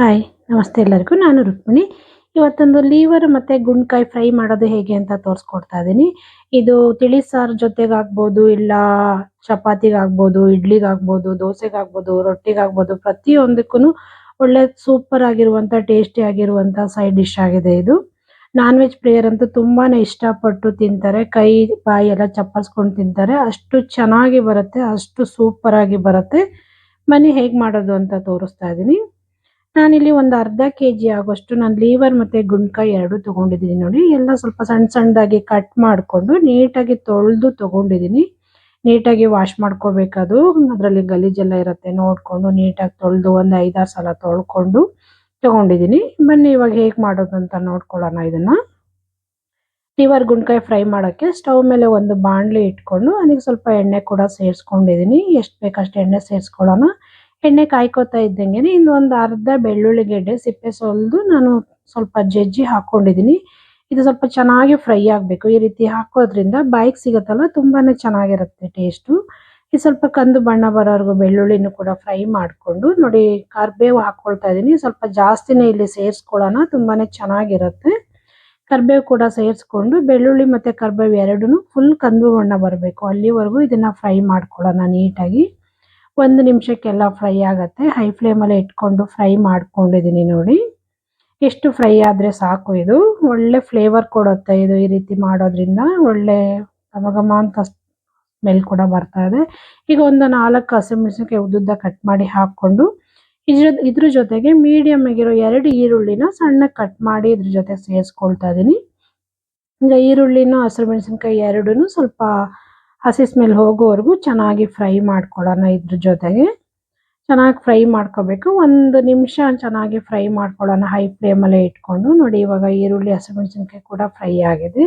Hi ನಮಸ್ತೆ ಎಲ್ಲರಿಗೂ. ನಾನು ರುಕ್ಮಿಣಿ. ಇವತ್ತೊಂದು ಲೀವರ್ ಮತ್ತೆ ಗುಂಡ್ಕಾಯಿ ಫ್ರೈ ಮಾಡೋದು ಹೇಗೆ ಅಂತ ತೋರಿಸ್ಕೊಡ್ತಾ ಇದ್ದೀನಿ ಇದು ತಿಳಿ ಸಾರು ಜೊತೆಗಾಗ್ಬೋದು, ಇಲ್ಲ ಚಪಾತಿಗಾಗ್ಬೋದು, ಇಡ್ಲಿಗಾಗ್ಬೋದು, ದೋಸೆಗಾಗ್ಬೋದು, ರೊಟ್ಟಿಗಾಗ್ಬೋದು ಪ್ರತಿಯೊಂದಕ್ಕೂ ಒಳ್ಳೆ ಸೂಪರ್ ಆಗಿರುವಂಥ ಟೇಸ್ಟಿ ಆಗಿರುವಂಥ ಸೈಡ್ ಡಿಶ್ ಆಗಿದೆ ಇದು. ನಾನ್ ವೆಜ್ ಪ್ಲೇಯರ್ ಅಂತೂ ತುಂಬಾನೇ ಇಷ್ಟಪಟ್ಟು ತಿಂತಾರೆ. ಕೈ, ಬಾಯಿ ಎಲ್ಲ ಚಪ್ಪಲ್ಸ್ಕೊಂಡು ತಿಂತಾರೆ. ಅಷ್ಟು ಚೆನ್ನಾಗಿ ಬರುತ್ತೆ, ಅಷ್ಟು ಸೂಪರ್ ಆಗಿ ಬರುತ್ತೆ. ಮನೆ ಹೇಗೆ ಮಾಡೋದು ಅಂತ ತೋರಿಸ್ತಾ ಇದ್ದೀನಿ ನಾನಿಲ್ಲಿ ಒಂದು ಅರ್ಧ ಕೆ ಜಿ ಆಗೋಷ್ಟು ನಾನು ಲೀವರ್ ಮತ್ತೆ ಗುಂಡ್ಕಾಯಿ ಎರಡು ತಗೊಂಡಿದ್ದೀನಿ ನೋಡಿ. ಎಲ್ಲ ಸ್ವಲ್ಪ ಸಣ್ಣ ಸಣ್ಣದಾಗಿ ಕಟ್ ಮಾಡಿಕೊಂಡು ನೀಟಾಗಿ ತೊಳೆದು ತೊಗೊಂಡಿದ್ದೀನಿ. ನೀಟಾಗಿ ವಾಶ್ ಮಾಡ್ಕೋಬೇಕದು. ಅದರಲ್ಲಿ ಗಲೀಜೆಲ್ಲ ಇರುತ್ತೆ ನೋಡಿಕೊಂಡು ನೀಟಾಗಿ ತೊಳೆದು ಒಂದು ಐದಾರು ಸಲ ತೊಳ್ಕೊಂಡು ತೊಗೊಂಡಿದ್ದೀನಿ. ಬನ್ನಿ ಇವಾಗ ಹೇಗೆ ಮಾಡೋದು ಅಂತ ನೋಡ್ಕೊಳ್ಳೋಣ ಇದನ್ನ. ಲೀವರ್ ಗುಂಡ್ಕಾಯಿ ಫ್ರೈ ಮಾಡೋಕ್ಕೆ ಸ್ಟವ್ ಮೇಲೆ ಒಂದು ಬಾಣಲೆ ಇಟ್ಕೊಂಡು ಅದಕ್ಕೆ ಸ್ವಲ್ಪ ಎಣ್ಣೆ ಕೂಡ ಸೇರಿಸ್ಕೊಂಡಿದ್ದೀನಿ. ಎಷ್ಟು ಬೇಕಷ್ಟು ಎಣ್ಣೆ ಸೇರಿಸ್ಕೊಳ್ಳೋಣ. ಎಣ್ಣೆ ಕಾಯ್ಕೋತಾ ಇದ್ದಂಗೆ ಇನ್ನೊಂದು ಅರ್ಧ ಬೆಳ್ಳುಳ್ಳಿ ಗೆಡ್ಡೆ ಸಿಪ್ಪೆ ಸೊಲ್ದು ನಾನು ಸ್ವಲ್ಪ ಜಜ್ಜಿ ಹಾಕೊಂಡಿದ್ದೀನಿ. ಇದು ಸ್ವಲ್ಪ ಚೆನ್ನಾಗಿ ಫ್ರೈ ಆಗಬೇಕು. ಈ ರೀತಿ ಹಾಕೋದ್ರಿಂದ ಬಾಯಿಗೆ ಸಿಗುತ್ತಲ್ಲ ತುಂಬಾನೇ ಚೆನ್ನಾಗಿರುತ್ತೆ ಟೇಸ್ಟು. ಇದು ಸ್ವಲ್ಪ ಕಂದು ಬಣ್ಣ ಬರೋವರೆಗೂ ಬೆಳ್ಳುಳ್ಳಿನೂ ಕೂಡ ಫ್ರೈ ಮಾಡಿಕೊಂಡು ನೋಡಿ ಕರಿಬೇವು ಹಾಕ್ಕೊಳ್ತಾ ಇದ್ದೀನಿ. ಸ್ವಲ್ಪ ಜಾಸ್ತಿನೇ ಇಲ್ಲಿ ಸೇರಿಸ್ಕೊಳ್ಳೋಣ. ತುಂಬಾನೇ ಚೆನ್ನಾಗಿರುತ್ತೆ. ಕರಿಬೇವು ಕೂಡ ಸೇರಿಸ್ಕೊಂಡು ಬೆಳ್ಳುಳ್ಳಿ ಮತ್ತೆ ಕರ್ಬೇವು ಎರಡೂ ಫುಲ್ ಕಂದು ಬಣ್ಣ ಬರಬೇಕು. ಅಲ್ಲಿವರೆಗೂ ಇದನ್ನ ಫ್ರೈ ಮಾಡ್ಕೊಳ್ಳೋಣ ನೀಟಾಗಿ. ಒಂದು ನಿಮಿಷಕ್ಕೆಲ್ಲ ಫ್ರೈ ಆಗುತ್ತೆ. ಹೈ ಫ್ಲೇಮಲ್ಲಿ ಇಟ್ಕೊಂಡು ಫ್ರೈ ಮಾಡ್ಕೊಂಡಿದ್ದೀನಿ ನೋಡಿ. ಎಷ್ಟು ಫ್ರೈ ಆದರೆ ಸಾಕು ಇದು. ಒಳ್ಳೆ ಫ್ಲೇವರ್ ಕೊಡುತ್ತೆ ಇದು ಈ ರೀತಿ ಮಾಡೋದ್ರಿಂದ. ಒಳ್ಳೆ ಘಮಘಮ ಅಂತ ಸ್ಮೆಲ್ ಕೂಡ ಬರ್ತಾ ಇದೆ. ಈಗ ಒಂದು ನಾಲ್ಕು ಹಸಿಮೆಣಸಿನಕಾಯಿ ಉದ್ದುದ್ದ ಕಟ್ ಮಾಡಿ ಹಾಕ್ಕೊಂಡು ಇದ್ರ ಇದ್ರ ಜೊತೆಗೆ ಮೀಡಿಯಮ್ ಆಗಿರೋ ಎರಡು ಈರುಳ್ಳಿನ ಸಣ್ಣ ಕಟ್ ಮಾಡಿ ಇದ್ರ ಜೊತೆ ಸೇರಿಸ್ಕೊಳ್ತಾ ಇದ್ದೀನಿ ಈಗ ಈರುಳ್ಳಿನ ಹಸಿರು ಮೆಣಸಿನ್ಕಾಯಿ ಎರಡೂ ಸ್ವಲ್ಪ ಹಸಿ ಸ್ಮೆಲ್ ಹೋಗೋವರೆಗೂ ಚೆನ್ನಾಗಿ ಫ್ರೈ ಮಾಡ್ಕೊಳ್ಳೋಣ ಇದ್ರ ಜೊತೆಗೆ. ಚೆನ್ನಾಗಿ ಫ್ರೈ ಮಾಡ್ಕೋಬೇಕು. ಒಂದು ನಿಮಿಷ ಚೆನ್ನಾಗಿ ಫ್ರೈ ಮಾಡ್ಕೊಳ್ಳೋಣ. ಹೈ ಫ್ಲೇಮಲ್ಲೇ ಇಟ್ಕೊಂಡು. ನೋಡಿ, ಇವಾಗ ಈರುಳ್ಳಿ, ಹಸಿಮೆಣಸಿನ್ಕಾಯಿ ಕೂಡ ಫ್ರೈ ಆಗಿದೆ.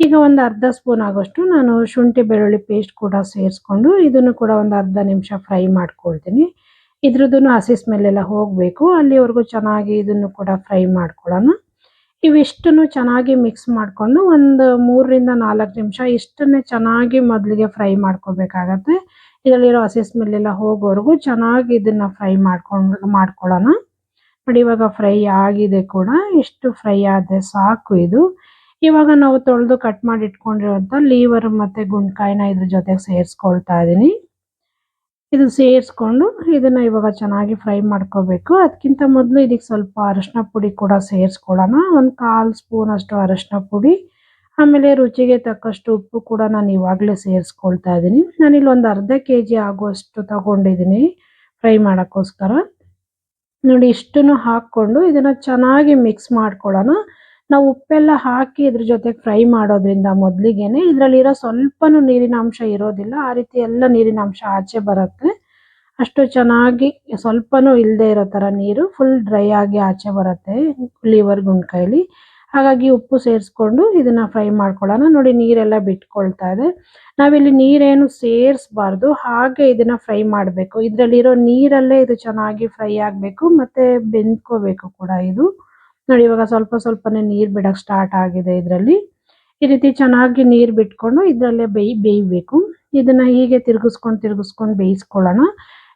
ಈಗ ಒಂದು ಅರ್ಧ ಸ್ಪೂನ್ ಆಗೋಷ್ಟು ನಾನು ಶುಂಠಿ, ಬೆಳ್ಳುಳ್ಳಿ ಪೇಸ್ಟ್ ಕೂಡ ಸೇರಿಸ್ಕೊಂಡು ಇದನ್ನು ಕೂಡ ಒಂದು ಅರ್ಧ ನಿಮಿಷ ಫ್ರೈ ಮಾಡ್ಕೊಳ್ತೀನಿ. ಇದ್ರದ್ದು ಹಸಿ ಸ್ಮೆಲ್ ಎಲ್ಲ ಹೋಗಬೇಕು. ಅಲ್ಲಿವರೆಗೂ ಚೆನ್ನಾಗಿ ಇದನ್ನು ಕೂಡ ಫ್ರೈ ಮಾಡ್ಕೊಳ್ಳೋಣ. ಇವಿಷ್ಟನ್ನು ಚೆನ್ನಾಗಿ ಮಿಕ್ಸ್ ಮಾಡಿಕೊಂಡು ಒಂದು ಮೂರರಿಂದ ನಾಲ್ಕು ನಿಮಿಷ ಇಷ್ಟನ್ನೇ ಚೆನ್ನಾಗಿ ಮೊದಲಿಗೆ ಫ್ರೈ ಮಾಡ್ಕೋಬೇಕಾಗತ್ತೆ. ಇದರಲ್ಲಿರೋ ಹಸಿ ಸ್ಮೆಲ್ಲೆಲ್ಲ ಹೋಗೋವರೆಗೂ ಚೆನ್ನಾಗಿ ಇದನ್ನ ಫ್ರೈ ಮಾಡ್ಕೊಂಡು, ಮಾಡ್ಕೊಳ್ಳೋಣ. ನೋಡಿ, ಇವಾಗ ಫ್ರೈ ಆಗಿದೆ ಕೂಡ. ಇಷ್ಟು ಫ್ರೈ ಆದರೆ ಸಾಕು ಇದು. ಇವಾಗ ನಾವು ತೊಳೆದು ಕಟ್ ಮಾಡಿ ಇಟ್ಕೊಂಡಿರುವಂಥ ಲೀವರ್ ಮತ್ತೆ ಗುಂಡ್ಕಾಯಿನ ಇದ್ರ ಜೊತೆಗೆ ಸೇರಿಸ್ಕೊಳ್ತಾ ಇದ್ದೀನಿ ಇದು ಸೇರಿಸ್ಕೊಂಡು ಇದನ್ನ ಇವಾಗ ಚೆನ್ನಾಗಿ ಫ್ರೈ ಮಾಡ್ಕೋಬೇಕು. ಅದಕ್ಕಿಂತ ಮೊದಲು ಇದಕ್ಕೆ ಸ್ವಲ್ಪ ಅರಶಿನ ಪುಡಿ ಕೂಡ ಸೇರಿಸ್ಕೊಳ್ಳೋಣ. ಒಂದು ಕಾಲು ಸ್ಪೂನ್ ಅಷ್ಟು ಅರಶಿನ ಪುಡಿ. ಆಮೇಲೆ ರುಚಿಗೆ ತಕ್ಕಷ್ಟು ಉಪ್ಪು ಕೂಡ ನಾನು ಇವಾಗಲೇ ಸೇರಿಸ್ಕೊಳ್ತಾ ಇದ್ದೀನಿ. ನಾನಿಲ್ಲಿ ಒಂದು ಅರ್ಧ ಕೆ ಜಿ ಆಗುವಷ್ಟು ತಗೊಂಡಿದ್ದೀನಿ ಫ್ರೈ ಮಾಡೋಕ್ಕೋಸ್ಕರ. ನೋಡಿ ಇಷ್ಟನ್ನು ಹಾಕ್ಕೊಂಡು ಇದನ್ನು ಚೆನ್ನಾಗಿ ಮಿಕ್ಸ್ ಮಾಡ್ಕೊಳ್ಳೋಣ. ನಾವು ಉಪ್ಪೆಲ್ಲ ಹಾಕಿ ಇದ್ರ ಜೊತೆ ಫ್ರೈ ಮಾಡೋದ್ರಿಂದ ಮೊದಲಿಗೆನೆ ಇದರಲ್ಲಿರೋ ಸ್ವಲ್ಪನೂ ನೀರಿನ ಅಂಶ ಇರೋದಿಲ್ಲ. ಆ ರೀತಿ ಎಲ್ಲ ನೀರಿನ ಅಂಶ ಆಚೆ ಬರುತ್ತೆ. ಅಷ್ಟು ಚೆನ್ನಾಗಿ ಸ್ವಲ್ಪನೂ ಇಲ್ಲದೆ ಇರೋ ಥರ ನೀರು ಫುಲ್ ಡ್ರೈ ಆಗಿ ಆಚೆ ಬರುತ್ತೆ ಲಿವರ್ ಗುಂಡ್ಕಾಯಲ್ಲಿ ಹಾಗಾಗಿ ಉಪ್ಪು ಸೇರಿಸ್ಕೊಂಡು ಇದನ್ನ ಫ್ರೈ ಮಾಡ್ಕೊಳ್ಳೋಣ. ನೋಡಿ ನೀರೆಲ್ಲ ಬಿಟ್ಕೊಳ್ತಾ ಇದೆ. ನಾವಿಲ್ಲಿ ನೀರೇನು ಸೇರಿಸ್ಬಾರ್ದು, ಹಾಗೆ ಇದನ್ನ ಫ್ರೈ ಮಾಡಬೇಕು. ಇದರಲ್ಲಿರೋ ನೀರಲ್ಲೇ ಇದು ಚೆನ್ನಾಗಿ ಫ್ರೈ ಆಗಬೇಕು, ಮತ್ತೆ ಬೆಂದ್ಕೋಬೇಕು ಕೂಡ ಇದು. ನೋಡಿ, ಇವಾಗ ಸ್ವಲ್ಪ ಸ್ವಲ್ಪನೇ ನೀರು ಬಿಡೋಕೆ ಸ್ಟಾರ್ಟ್ ಆಗಿದೆ ಇದರಲ್ಲಿ. ಈ ರೀತಿ ಚೆನ್ನಾಗಿ ನೀರು ಬಿಟ್ಕೊಂಡು ಇದರಲ್ಲೇ ಬೇಯ್, ಬೇಯಬೇಕು. ಇದನ್ನ ಹೀಗೆ ತಿರುಗಿಸ್ಕೊಂಡು ತಿರುಗಿಸ್ಕೊಂಡು ಬೇಯಿಸ್ಕೊಳ್ಳೋಣ.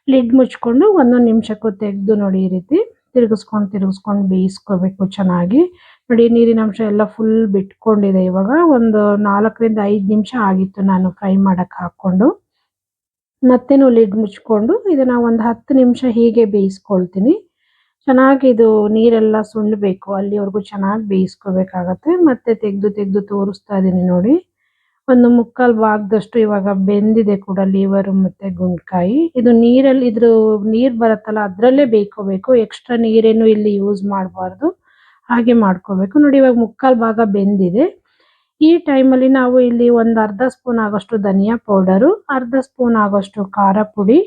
ಲಿಡ್ ಮುಚ್ಕೊಂಡು ಒಂದೊಂದು ನಿಮಿಷಕ್ಕೂ ತೆಗೆದು ನೋಡಿ, ಈ ರೀತಿ ತಿರುಗಿಸ್ಕೊಂಡು ತಿರುಗಿಸ್ಕೊಂಡು ಬೇಯಿಸ್ಕೋಬೇಕು ಚೆನ್ನಾಗಿ. ನೋಡಿ ನೀರಿನ ಅಂಶ ಎಲ್ಲ ಫುಲ್ ಬಿಟ್ಕೊಂಡಿದೆ ಇವಾಗ. ಒಂದು ನಾಲ್ಕರಿಂದ ಐದು ನಿಮಿಷ ಆಗಿತ್ತು ನಾನು ಫ್ರೈ ಮಾಡೋಕ್ಕೆ ಹಾಕ್ಕೊಂಡು. ಮತ್ತೇನು ಲಿಡ್ ಮುಚ್ಕೊಂಡು ಇದನ್ನ ಒಂದು ಹತ್ತು ನಿಮಿಷ ಹೀಗೆ ಬೇಯಿಸ್ಕೊಳ್ತೀನಿ. ಚೆನ್ನಾಗಿ ಇದು ನೀರೆಲ್ಲ ಸುಳ್ಳಬೇಕು. ಅಲ್ಲಿವರೆಗೂ ಚೆನ್ನಾಗಿ ಬೇಯಿಸ್ಕೋಬೇಕಾಗತ್ತೆ. ಮತ್ತೆ ತೆಗೆದು ತೆಗೆದು ತೋರಿಸ್ತಾ ಇದ್ದೀನಿ ನೋಡಿ. ಒಂದು ಮುಕ್ಕಾಲು ಭಾಗದಷ್ಟು ಇವಾಗ ಬೆಂದಿದೆ ಕೂಡ ಲೀವರ್ ಮತ್ತೆ ಗುಂಡ್ಕಾಯಿ. ಇದು ನೀರಲ್ಲಿ, ಇದ್ರ ನೀರು ಬರುತ್ತಲ್ಲ, ಅದರಲ್ಲೇ ಬೇಯ್ಕೋಬೇಕು. ಎಕ್ಸ್ಟ್ರಾ ನೀರೇನು ಇಲ್ಲಿ ಯೂಸ್ ಮಾಡಬಾರ್ದು. ಹಾಗೆ ಮಾಡ್ಕೋಬೇಕು. ನೋಡಿ, ಇವಾಗ ಮುಕ್ಕಾಲು ಭಾಗ ಬೆಂದಿದೆ. ಈ ಟೈಮಲ್ಲಿ ನಾವು ಇಲ್ಲಿ ಒಂದು ಅರ್ಧ ಸ್ಪೂನ್ ಆಗೋಷ್ಟು ಧನಿಯಾ ಪೌಡರು, ಅರ್ಧ ಸ್ಪೂನ್ ಆಗೋಷ್ಟು ಖಾರ ಪುಡಿ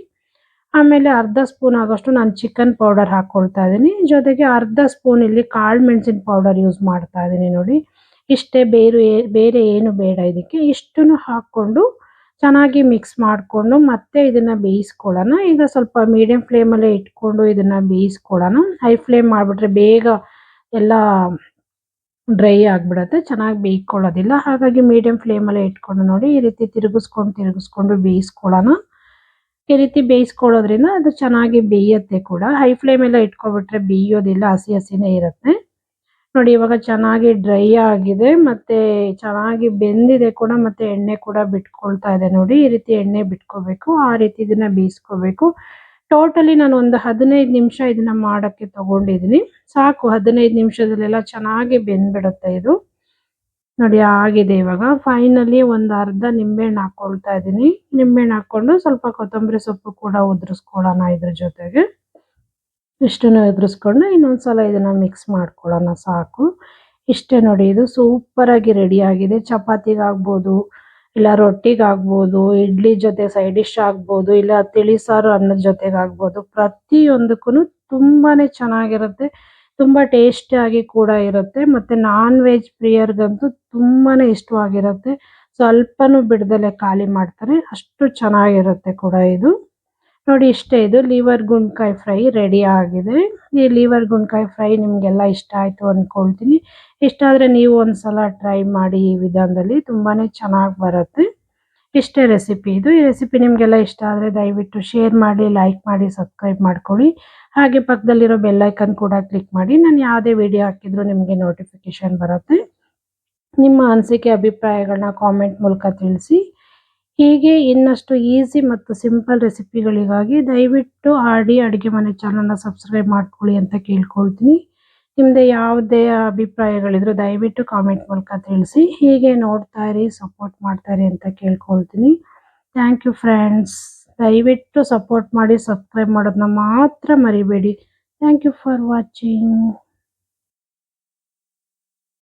ಆಮೇಲೆ ಅರ್ಧ ಸ್ಪೂನ್ ಆಗೋಷ್ಟು ನಾನು ಚಿಕನ್ ಪೌಡರ್ ಹಾಕ್ಕೊಳ್ತಾ ಇದ್ದೀನಿ. ಜೊತೆಗೆ ಅರ್ಧ ಸ್ಪೂನ್ ಇಲ್ಲಿ ಕಾಳು ಮೆಣಸಿನ ಪೌಡರ್ ಯೂಸ್ ಮಾಡ್ತಾ ಇದ್ದೀನಿ ನೋಡಿ. ಇಷ್ಟೇ ಬೇರೆ ಬೇರೆ ಏನು ಬೇಡ ಇದಕ್ಕೆ. ಇಷ್ಟನ್ನು ಹಾಕ್ಕೊಂಡು ಚೆನ್ನಾಗಿ ಮಿಕ್ಸ್ ಮಾಡಿಕೊಂಡು ಮತ್ತೆ ಇದನ್ನು ಬೇಯಿಸ್ಕೊಳ್ಳೋಣ. ಈಗ ಸ್ವಲ್ಪ ಮೀಡಿಯಂ ಫ್ಲೇಮಲ್ಲೇ ಇಟ್ಕೊಂಡು ಇದನ್ನು ಬೇಯಿಸ್ಕೊಳ್ಳೋಣ. ಹೈ ಫ್ಲೇಮ್ ಮಾಡಿಬಿಟ್ರೆ ಬೇಗ ಎಲ್ಲ ಡ್ರೈ ಆಗಿಬಿಡತ್ತೆ. ಚೆನ್ನಾಗಿ ಬೇಯ್ಕೊಳ್ಳೋದಿಲ್ಲ ಹಾಗಾಗಿ ಮೀಡಿಯಂ ಫ್ಲೇಮಲ್ಲೇ ಇಟ್ಕೊಂಡು ನೋಡಿ ಈ ರೀತಿ ತಿರುಗಿಸ್ಕೊಂಡು ತಿರುಗಿಸ್ಕೊಂಡು ಬೇಯಿಸ್ಕೊಳ್ಳೋಣ. ಈ ರೀತಿ ಬೇಯಿಸ್ಕೊಳ್ಳೋದ್ರಿಂದ ಅದು ಚೆನ್ನಾಗಿ ಬೇಯುತ್ತೆ ಕೂಡ. ಹೈ ಫ್ಲೇಮ್ ಎಲ್ಲ ಇಟ್ಕೊಬಿಟ್ರೆ ಬೇಯೋದಿಲ್ಲ, ಹಸಿ ಹಸಿನೇ ಇರುತ್ತೆ. ನೋಡಿ, ಇವಾಗ ಚೆನ್ನಾಗಿ ಡ್ರೈ ಆಗಿದೆ, ಮತ್ತೆ ಚೆನ್ನಾಗಿ ಬೆಂದಿದೆ ಕೂಡ, ಮತ್ತೆ ಎಣ್ಣೆ ಕೂಡ ಬಿಟ್ಕೊಳ್ತಾ ಇದೆ ನೋಡಿ. ಈ ರೀತಿ ಎಣ್ಣೆ ಬಿಟ್ಕೋಬೇಕು, ಆ ರೀತಿ ಇದನ್ನ ಬೇಯಿಸ್ಕೋಬೇಕು. ಟೋಟಲಿ ನಾನು ಒಂದು ಹದಿನೈದು ನಿಮಿಷ ಇದನ್ನ ಮಾಡೋಕ್ಕೆ ತಗೊಂಡಿದ್ದೀನಿ. ಸಾಕು, ಹದಿನೈದು ನಿಮಿಷದಲ್ಲೆಲ್ಲ ಚೆನ್ನಾಗಿ ಬೆಂದ್ಬಿಡುತ್ತೆ ಇದು. ನೋಡಿ, ಆಗಿದೆ ಇವಾಗ. ಫೈನಲಿ ಒಂದು ಅರ್ಧ ನಿಂಬೆಹಣ್ಣು ಹಾಕೊಳ್ತಾ ಇದ್ದೀನಿ. ನಿಂಬೆಹಣ್ಣು ಹಾಕೊಂಡು ಸ್ವಲ್ಪ ಕೊತ್ತಂಬರಿ ಸೊಪ್ಪು ಕೂಡ ಉದುರಿಸ್ಕೊಳ್ಳೋಣ ಇದ್ರ ಜೊತೆಗೆ. ಇಷ್ಟನ್ನು ಉದುರಿಸ್ಕೊಂಡು ಇನ್ನೊಂದ್ಸಲ ಇದನ್ನ ಮಿಕ್ಸ್ ಮಾಡ್ಕೊಳ್ಳೋಣ, ಸಾಕು. ಇಷ್ಟೇ ನೋಡಿ, ಇದು ಸೂಪರ್ ಆಗಿ ರೆಡಿ ಆಗಿದೆ. ಚಪಾತಿಗಾಗ್ಬೋದು ಇಲ್ಲ ರೊಟ್ಟಿಗಾಗ್ಬೋದು ಇಡ್ಲಿ ಜೊತೆ ಸೈಡ್ ಡಿಶ್ ಆಗ್ಬೋದು, ಇಲ್ಲ ತಿಳಿಸಾರು ಅನ್ನದ ಜೊತೆಗಾಗ್ಬೋದು ಪ್ರತಿಯೊಂದಕ್ಕೂ ತುಂಬಾನೇ ಚೆನ್ನಾಗಿರುತ್ತೆ. ತುಂಬಾ ಟೇಸ್ಟಿ ಆಗಿ ಕೂಡ ಇರುತ್ತೆ. ಮತ್ತೆ ನಾನ್ ವೆಜ್ ಪ್ರಿಯರ್ಗಂತೂ ತುಂಬಾನೇ ಇಷ್ಟವಾಗಿರುತ್ತೆ. ಸ್ವಲ್ಪನೂ ಬಿಡದಲೆ ಖಾಲಿ ಮಾಡ್ತಾರೆ. ಅಷ್ಟು ಚೆನ್ನಾಗಿರುತ್ತೆ ಕೂಡ ಇದು. ನೋಡಿ ಇಷ್ಟೇ ಇದು. ಲಿವರ್ ಗುಂಡ್ಕಾಯಿ ಫ್ರೈ ರೆಡಿ ಆಗಿದೆ. ಈ ಲಿವರ್ ಗುಂಡ್ಕಾಯಿ ಫ್ರೈ ನಿಮಗೆಲ್ಲ ಇಷ್ಟ ಆಯ್ತು ಅಂದ್ಕೊಳ್ತೀನಿ ಇಷ್ಟ ಆದ್ರೆ ನೀವು ಒಂದ್ಸಲ ಟ್ರೈ ಮಾಡಿ ಈ ವಿಧಾನದಲ್ಲಿ. ತುಂಬಾನೇ ಚೆನ್ನಾಗಿ ಬರುತ್ತೆ. ಇಷ್ಟೇ ರೆಸಿಪಿ ಇದು. ಈ ರೆಸಿಪಿ ನಿಮಗೆಲ್ಲ ಇಷ್ಟ ಆದರೆ ದಯವಿಟ್ಟು ಶೇರ್ ಮಾಡಿ ಲೈಕ್ ಮಾಡಿ ಸಬ್ಸ್ಕ್ರೈಬ್ ಮಾಡ್ಕೊಳ್ಳಿ. ಹಾಗೆ ಪಕ್ಕದಲ್ಲಿರೋ ಬೆಲ್ಲೈಕನ್ ಕೂಡ ಕ್ಲಿಕ್ ಮಾಡಿ. ನಾನು ಯಾವುದೇ ವಿಡಿಯೋ ಹಾಕಿದ್ರು ನಿಮಗೆ ನೋಟಿಫಿಕೇಶನ್ ಬರುತ್ತೆ. ನಿಮ್ಮ ಅನಿಸಿಕೆ ಅಭಿಪ್ರಾಯಗಳನ್ನ ಕಾಮೆಂಟ್ ಮೂಲಕ ತಿಳಿಸಿ. ಹೀಗೆ ಇನ್ನಷ್ಟು ಈಸಿ ಮತ್ತು ಸಿಂಪಲ್ ರೆಸಿಪಿಗಳಿಗಾಗಿ ದಯವಿಟ್ಟು ಆಡಿ ಅಡುಗೆ ಮನೆ ಚಾನಲ್ನ ಸಬ್ಸ್ಕ್ರೈಬ್ ಮಾಡ್ಕೊಳ್ಳಿ ಅಂತ ಕೇಳ್ಕೊಳ್ತೀನಿ. ನಿಮ್ಮದೇ ಯಾವುದೇ ಅಭಿಪ್ರಾಯಗಳಿದ್ರು ದಯವಿಟ್ಟು ಕಾಮೆಂಟ್ ಮೂಲಕ ತಿಳಿಸಿ. ಹೀಗೆ ನೋಡ್ತಾ ಇರಿ ಸಪೋರ್ಟ್ ಮಾಡ್ತಾ ಅಂತ ಕೇಳ್ಕೊಳ್ತೀನಿ. ಥ್ಯಾಂಕ್ ಯು ಫ್ರೆಂಡ್ಸ್ ದಯವಿಟ್ಟು ಸಪೋರ್ಟ್ ಮಾಡಿ ಸಬ್ಸ್ಕ್ರೈಬ್ ಮಾಡೋದನ್ನ ಮಾತ್ರ ಮರಿಬೇಡಿ. Thank you for watching